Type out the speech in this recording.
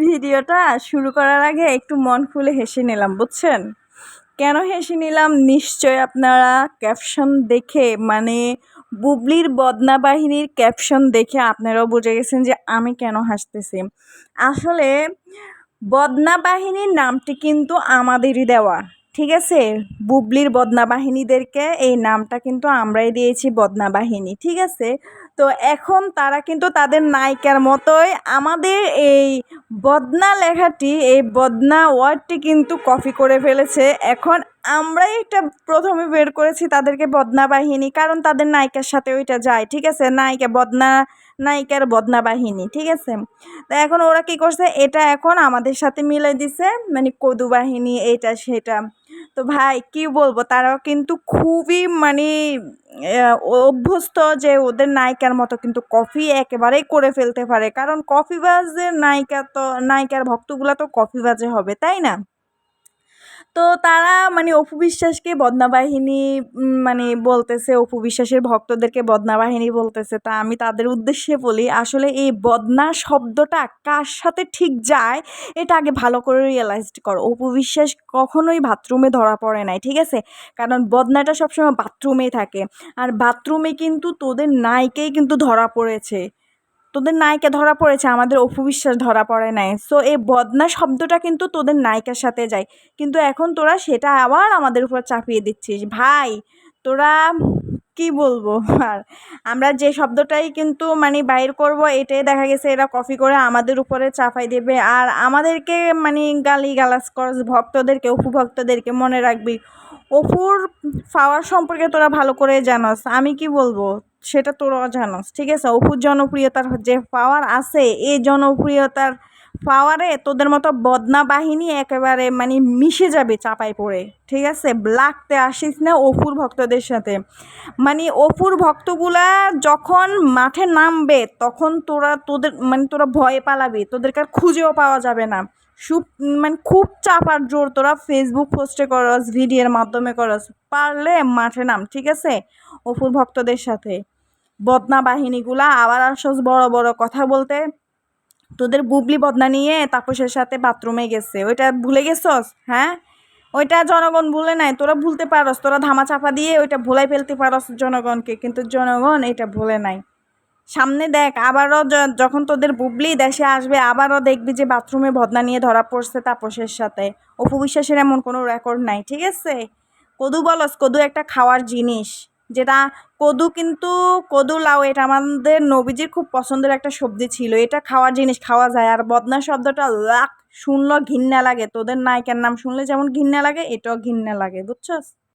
ভিডিওটা শুরু করার আগে একটু মন খুলে হেসে নিলাম, বুঝছেন? কেন হেসে নিলাম? নিশ্চয় আপনারা ক্যাপশন দেখে মানে বুবলির বদনা বাহিনীর ক্যাপশন দেখে আপনারাও বুঝে গেছেন যে আমি কেন হাসতেছি। আসলে বদনা বাহিনীর নামটি কিন্তু আমাদেরই দেওয়া। ঠিক আছে? বুবলির বদনা বাহিনীদেরকে এই নামটা কিন্তু আমরাই দিয়েছি বদনা বাহিনী ঠিক আছে? তো এখন তারা কিন্তু তাদের নায়িকার মতোই আমাদের এই বদনা লেখাটি, এই বদনা ওয়ার্ডটি কিন্তু কপি করে ফেলেছে। এখন আমরাই এটা প্রথমে বের করেছি তাদেরকে বদনা বাহিনী কারণ তাদের নায়িকার সাথে ওইটা যায়, ঠিক আছে? নায়িকা, বদনা, নায়িকার বদনা বাহিনী ঠিক আছে? তো এখন ওরা কি করছে? এটা এখন আমাদের সাথে মিলে দিছে মানে কদু বাহিনী এটা, সেটা। তো ভাই কি বলব? তারাও কিন্তু খুবই মানে অভ্যস্ত যে ওদের নায়িকার মতো কিন্তু কফি একেবারেই করে ফেলতে পারে। কারণ কফিবাজের নায়িকা তো, নায়িকার ভক্তগুলা তো কফিবাজে হবে, তাই না? তো তারা মানে অপু বিশ্বাসকে বদনা বাহিনী উম, মানে বলতেছে অপু বিশ্বাসের ভক্তদেরকে বদনাবাহিনী বলতেছে। তা আমি তাদের উদ্দেশ্যে বলি আসলে এই বদনা শব্দটা কার সাথে ঠিক যায় এটা আগে ভালো করে রিয়েলাইজ করো। অপু বিশ্বাস কখনোই বাথরুমে ধরা পড়ে নাই ঠিক আছে? কারণ বদনাটা সবসময় বাথরুমেই থাকে। আর বাথরুমে কিন্তু তোদের নায়িকেই কিন্তু ধরা পড়েছে। তোদের নায়িকা ধরা পড়েছে, আমাদের অপু বিশ্বাস ধরা পড়ে নাই। সো এই বদনা শব্দটা কিন্তু তোদের নায়িকার সাথে যায়। কিন্তু এখন তোরা সেটা আবার আমাদের উপর চাপিয়ে দিচ্ছিস। ভাই, তোরা কি বলব? আর আমরা যে শব্দটাই কিন্তু মানে বাইর করব, এটাই দেখা গেছে এরা কপি করে আমাদের উপরে চাপাই দেবে। আর আমাদেরকে মানে গালি গালাজ কর ভক্তদেরকে, অপু ভক্তদেরকে মনে রাখবি। অপুর পাওয়ার সম্পর্কে তোরা ভালো করে জানাস। আমি কি বলব? সেটা তোরাও জানোস ঠিক আছে? অপুর জনপ্রিয়তার যে পাওয়ার আছে, এই জনপ্রিয়তার পাওয়ারে তোদের মতো বদনা বাহিনী একেবারে মানে মিশে যাবে চাপাই পড়ে, ঠিক আছে? লাগতে আসিস না অপুর ভক্তদের সাথে। মানে অপুর ভক্তগুলা যখন মাঠে নামবে, তখন তোরা তোদের মানে তোরা ভয়ে পালাবি, তোদেরকে আর খুঁজেও পাওয়া যাবে না। সুপ মানে খুব চাপার জোর তোরা ফেসবুক পোস্টে করস ভিডিওর মাধ্যমে করস, পারলে মাঠে নাম, ঠিক আছে? অপুর ভক্তদের সাথে। বদনা বাহিনীগুলা আবার আসস বড় বড় কথা বলতে। তোদের বুবলি বদনা নিয়ে তাপসের সাথে বাথরুমে গেছে। ওইটা ভুলে গেছস? হ্যাঁ? ওইটা জনগণ ভুলে নাই। তোরা ভুলতে পারস, তোরা ধামা চাপা দিয়ে ওইটা ভুলাই ফেলতে পারস জনগণকে, কিন্তু জনগণ এটা ভুলে নাই। সামনে দেখ, আবারও যখন তোদের বুবলি দেশে আসবে, আবারও দেখবি যে বাথরুমে বদনা নিয়ে ধরা পড়ছে তাপসের সাথে। অপু বিশ্বাসের এমন কোনো রেকর্ড নাই, ঠিক আছে? কদু বলস, কদু একটা খাওয়ার জিনিস, যেটা কদু কিন্তু, কদু লাউ, এটা আমাদের নবীজির খুব পছন্দের একটা সবজি ছিল। এটা খাওয়ার জিনিস, খাওয়া যায়। আর বদনা শব্দটা লাখ শুনলো ঘিন্না লাগে। তোদের নায়িকার নাম শুনলে যেমন ঘিন্না লাগে, এটাও ঘিন্না লাগে, বুঝছস?